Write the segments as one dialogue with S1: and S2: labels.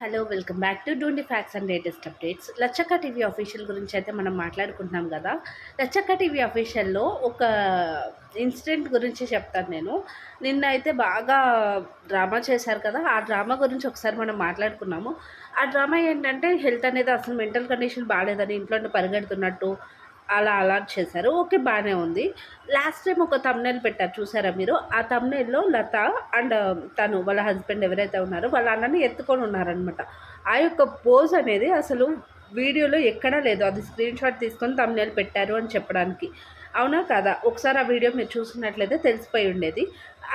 S1: Hello welcome back to Dhoondi facts and latest updates. Lachakka TV official గురించి అయితే మనం మాట్లాడుకుంటున్నాం కదా. లచ్చక్క టీవీ అఫీషియల్లో ఒక ఇన్సిడెంట్ గురించి చెప్తాను నేను. నిన్న అయితే బాగా డ్రామా చేశారు కదా. ఆ డ్రామా గురించి ఒకసారి మనం మాట్లాడుకున్నాము. ఆ డ్రామా ఏంటంటే హెల్త్ అనేది అసలు మెంటల్ కండిషన్ బాగాలేదని ఇంట్లో పరిగెడుతున్నట్టు అలా అలా చేశారు. ఓకే బాగానే ఉంది. లాస్ట్ టైం ఒక తమ్నెల్ పెట్టారు చూసారా మీరు? ఆ తమ్నెల్లో లత అండ్ తను వాళ్ళ హస్బెండ్ ఎవరైతే ఉన్నారో వాళ్ళ అన్నని ఎత్తుకొని ఉన్నారనమాట ఆ యొక్క పోజ్ అనేది అసలు వీడియోలో ఎక్కడా లేదు. అది స్క్రీన్ షాట్ తీసుకొని తమ్నెల్ పెట్టారు అని చెప్పడానికి. అవునా కదా? ఒకసారి ఆ వీడియో మీరు చూసినట్లయితే తెలిసిపోయి ఉండేది.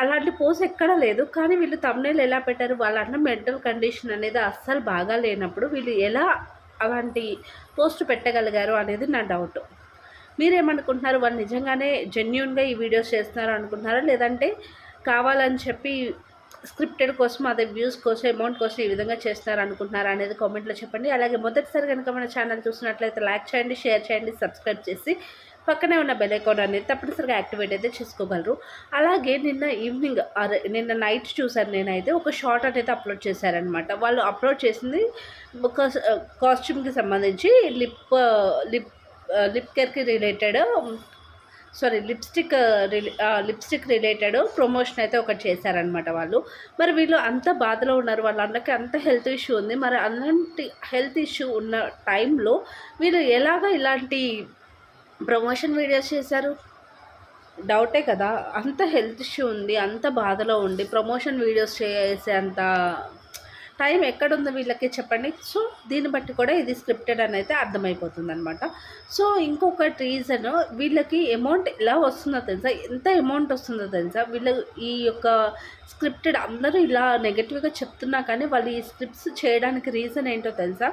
S1: అలాంటి పోజ్ ఎక్కడా లేదు. కానీ వీళ్ళు తమ్నేలు ఎలా పెట్టారు? వాళ్ళ అన్న మెంటల్ కండిషన్ అనేది అస్సలు బాగా లేనప్పుడు వీళ్ళు ఎలా అలాంటి పోస్ట్ పెట్టగలిగారు అనేది నా డౌట్ మీరేమనుకుంటున్నారు? వాళ్ళు నిజంగానే జెన్యున్గా ఈ వీడియోస్ చేస్తున్నారు అనుకుంటున్నారా? లేదంటే కావాలని చెప్పి స్క్రిప్టెడ్ కోసం అదే వ్యూస్ కోసం అమౌంట్ కోసం ఈ విధంగా చేస్తున్నారు అనుకుంటున్నారా అనేది కామెంట్లో చెప్పండి. అలాగే మొదటిసారి కనుక మన ఛానల్ చూసినట్లయితే లైక్ చేయండి షేర్ చేయండి సబ్స్క్రైబ్ చేసి పక్కనే ఉన్న బెల్ ఐకాన్ అనేది తప్పనిసరిగా యాక్టివేట్ అయితే చేసుకోగలరు. అలాగే నిన్న ఈవినింగ్ నిన్న నైట్ చూసాను నేనైతే ఒక షార్ట్ అనేది అప్లోడ్ చేశారనమాట వాళ్ళు అప్లోడ్ చేసింది ఒక కాస్ట్యూమ్కి సంబంధించి లిప్ లిప్ లిప్ కేర్కి related sorry lipstick lipstick related promotion అయితే ఒకటి చేశారనమాట వాళ్ళు. మరి వీళ్ళు అంత బాధలో ఉన్నారు వాళ్ళందరికీ అంత హెల్త్ ఇష్యూ ఉంది. మరి అలాంటి హెల్త్ ఇష్యూ ఉన్న టైంలో వీళ్ళు ఎలాగ ఇలాంటి ప్రమోషన్ వీడియోస్ చేశారు? డౌటే కదా అంత హెల్త్ ఇష్యూ ఉంది అంత బాధలో ఉండి ప్రమోషన్ వీడియోస్ చేసే అంత టైం ఎక్కడుందో వీళ్ళకి చెప్పండి. సో దీన్ని బట్టి కూడా ఇది స్క్రిప్టెడ్ అని అయితే అర్థమైపోతుంది అనమాట సో ఇంకొకటి రీజన్ వీళ్ళకి అమౌంట్ ఎలా వస్తుందో తెలుసా? ఎంత అమౌంట్ వస్తుందో తెలుసా? వీళ్ళ ఈ యొక్క స్క్రిప్టెడ్ అందరూ ఇలా నెగటివ్గా చెప్తున్నా కానీ వాళ్ళు ఈ స్క్రిప్ట్స్ చేయడానికి రీజన్ ఏంటో తెలుసా?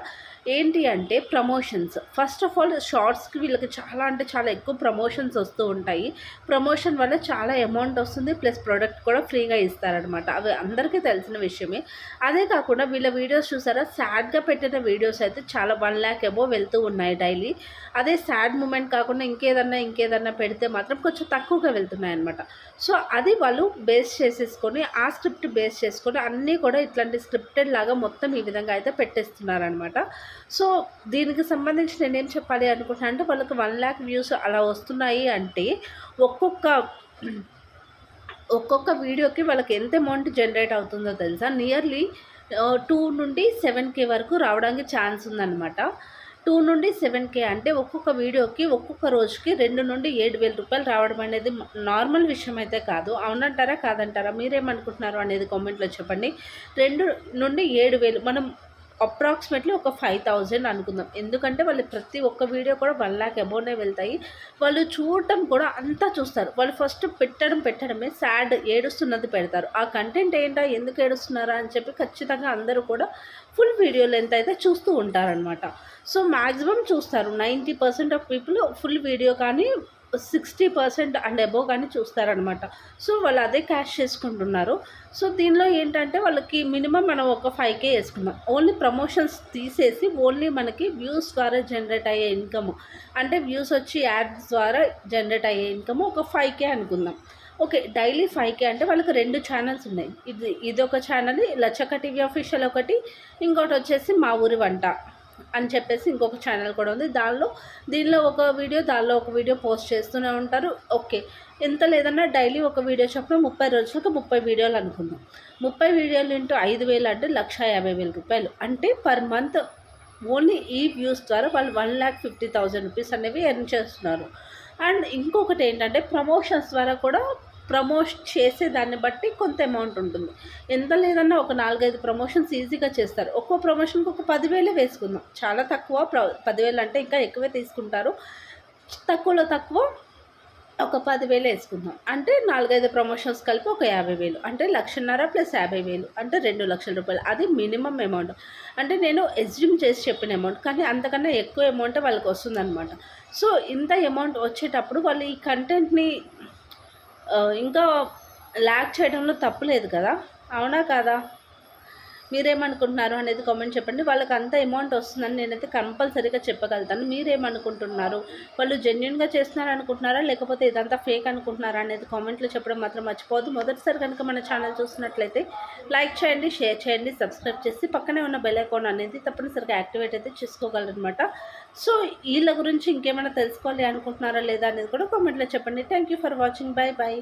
S1: ఏంటి అంటే ప్రమోషన్స్. ఫస్ట్ ఆఫ్ ఆల్ షార్ట్స్కి వీళ్ళకి చాలా అంటే చాలా ఎక్కువ ప్రమోషన్స్ వస్తూ ఉంటాయి. ప్రమోషన్ వల్ల చాలా అమౌంట్ వస్తుంది. ప్లస్ ప్రోడక్ట్ కూడా ఫ్రీగా ఇస్తారనమాట అవి అందరికీ తెలిసిన విషయమే. అదే కాకుండా వీళ్ళ వీడియోస్ చూసారా? సాడ్గా పెట్టిన వీడియోస్ అయితే చాలా వన్ ల్యాక్ ఎబో వెళ్తూ ఉన్నాయి డైలీ. అదే సాడ్ మూమెంట్ కాకుండా ఇంకేదన్నా ఇంకేదన్నా పెడితే మాత్రం కొంచెం తక్కువగా వెళ్తున్నాయి అనమాట సో అది వాళ్ళు బేస్ చేసేసుకొని ఆ స్క్రిప్ట్ బేస్ చేసుకొని అన్నీ కూడా ఇట్లాంటి స్క్రిప్టెడ్ లాగా మొత్తం ఈ విధంగా అయితే పెట్టేస్తున్నారనమాట సో దీనికి సంబంధించి నేనేం చెప్పాలి అనుకుంటున్నాను అంటే వాళ్ళకి వన్ ల్యాక్ వ్యూస్ అలా వస్తున్నాయి అంటే ఒక్కొక్క ఒక్కొక్క వీడియోకి వాళ్ళకి ఎంత అమౌంట్ జనరేట్ అవుతుందో తెలుసా? నియర్లీ టూ నుండి సెవెన్ కే వరకు రావడానికి ఛాన్స్ ఉందన్నమాట. టూ నుండి సెవెన్ కే అంటే ఒక్కొక్క వీడియోకి ఒక్కొక్క రోజుకి రెండు నుండి ఏడు వేల రూపాయలు రావడం అనేది నార్మల్ విషయం అయితే కాదు. అవునంటారా కాదంటారా? మీరేమనుకుంటున్నారు అనేది కామెంట్లో చెప్పండి. రెండు నుండి ఏడు వేలు మనం అప్రాక్సిమేట్లీ ఒక ఫైవ్ థౌజండ్ అనుకుందాం. ఎందుకంటే వాళ్ళు ప్రతి ఒక్క వీడియో కూడా వన్ ల్యాక్ అబౌనే వెళ్తాయి. వాళ్ళు చూడటం కూడా అంతా చూస్తారు. వాళ్ళు ఫస్ట్ పెట్టడం పెట్టడమే సాడ్ ఏడుస్తున్నది పెడతారు. ఆ కంటెంట్ ఏంటా ఎందుకు ఏడుస్తున్నారా అని చెప్పి ఖచ్చితంగా అందరూ కూడా ఫుల్ వీడియో లెంత్ అయితే చూస్తూ ఉంటారనమాట సో మ్యాక్సిమం చూస్తారు. Ninety percent of people full video కానీ సిక్స్టీ పర్సెంట్ అండ్ అబోవ్ కానీ చూస్తారనమాట సో వాళ్ళు అదే క్యాష్ చేసుకుంటున్నారు. సో దీనిలో ఏంటంటే వాళ్ళకి మినిమం మనం ఒక ఫైవ్ కే వేసుకున్నాం ఓన్లీ ప్రమోషన్స్ తీసేసి ఓన్లీ మనకి వ్యూస్ ద్వారా జనరేట్ అయ్యే ఇన్కమ్. అంటే వ్యూస్ వచ్చి యాడ్స్ ద్వారా జనరేట్ అయ్యే ఇన్కమ్ ఒక ఫైవ్ కే అనుకుందాం. ఓకే డైలీ ఫైవ్ కే అంటే వాళ్ళకి రెండు ఛానల్స్ ఉన్నాయి. ఇది ఇది ఒక ఛానల్ లచ్చక టీవీ అఫీషియల్ ఒకటి ఇంకోటి వచ్చేసి మా ఊరి వంట. అని చెప్పేసి ఇంకొక ఛానల్ కూడా ఉంది. దానిలో దీనిలో ఒక వీడియో దానిలో ఒక వీడియో పోస్ట్ చేస్తూనే ఉంటారు. ఓకే ఎంత లేదన్నా డైలీ ఒక వీడియో చొప్పున ముప్పై రోజులకు ముప్పై వీడియోలు అనుకుందాం. ముప్పై వీడియోలు ఇంటూ ఐదు వేలు అంటే లక్ష యాభై వేల రూపాయలు. అంటే పర్ మంత్ ఓన్లీ ఈ వ్యూస్ ద్వారా వాళ్ళు one lakh fifty thousand rupees అనేవి ఎర్న్ చేస్తున్నారు. అండ్ ఇంకొకటి ఏంటంటే ప్రమోషన్స్ ద్వారా కూడా ప్రమోట్ చేసే దాన్ని బట్టి కొంత అమౌంట్ ఉంటుంది. ఎంత లేదన్నా ఒక నాలుగైదు ప్రమోషన్స్ ఈజీగా చేస్తారు. ఒక్కో ప్రమోషన్కి ఒక పదివేలే వేసుకుందాం. చాలా తక్కువ ప్ర పదివేలు అంటే ఇంకా ఎక్కువే తీసుకుంటారు. తక్కువలో తక్కువ ఒక పదివేలు వేసుకుందాం. అంటే నాలుగైదు ప్రమోషన్స్ కలిపి ఒక యాభై వేలు. అంటే లక్షన్నర ప్లస్ యాభై వేలు. అంటే రెండు లక్షల రూపాయలు. అది మినిమం అమౌంట్. అంటే నేను ఎస్జ్యూమ్ చేసి చెప్పిన అమౌంట్. కానీ అంతకన్నా ఎక్కువ అమౌంట్ వాళ్ళకి వస్తుందన్నమాట. సో ఇంత అమౌంట్ వచ్చేటప్పుడు వాళ్ళు ఈ కంటెంట్ని ఇంకా ల్యాక్ చేయడంలో తప్పు లేదు కదా? అవునా కాదా? మీరేమనుకుంటున్నారు అనేది కామెంట్ చెప్పండి. వాళ్ళకి అంత అమౌంట్ వస్తుందని నేనైతే కంపల్సరీగా చెప్పగలుగుతాను. మీరేమనుకుంటున్నారు? వాళ్ళు జెన్యున్గా చేస్తున్నారు అనుకుంటున్నారా? లేకపోతే ఇదంతా ఫేక్ అనుకుంటున్నారా అనేది కామెంట్లో చెప్పడం మాత్రం మర్చిపోవద్దు. మొదటిసారి కనుక మన ఛానల్ చూస్తున్నట్లయితే లైక్ చేయండి షేర్ చేయండి సబ్స్క్రైబ్ చేసి పక్కనే ఉన్న బెల్ అకౌంట్ అనేది తప్పనిసరిగా యాక్టివేట్ అయితే చేసుకోగలరనమాట సో వీళ్ళ గురించి ఇంకేమైనా తెలుసుకోవాలి అనుకుంటున్నారా లేదా అనేది కూడా కామెంట్లో చెప్పండి. Thank you for watching bye bye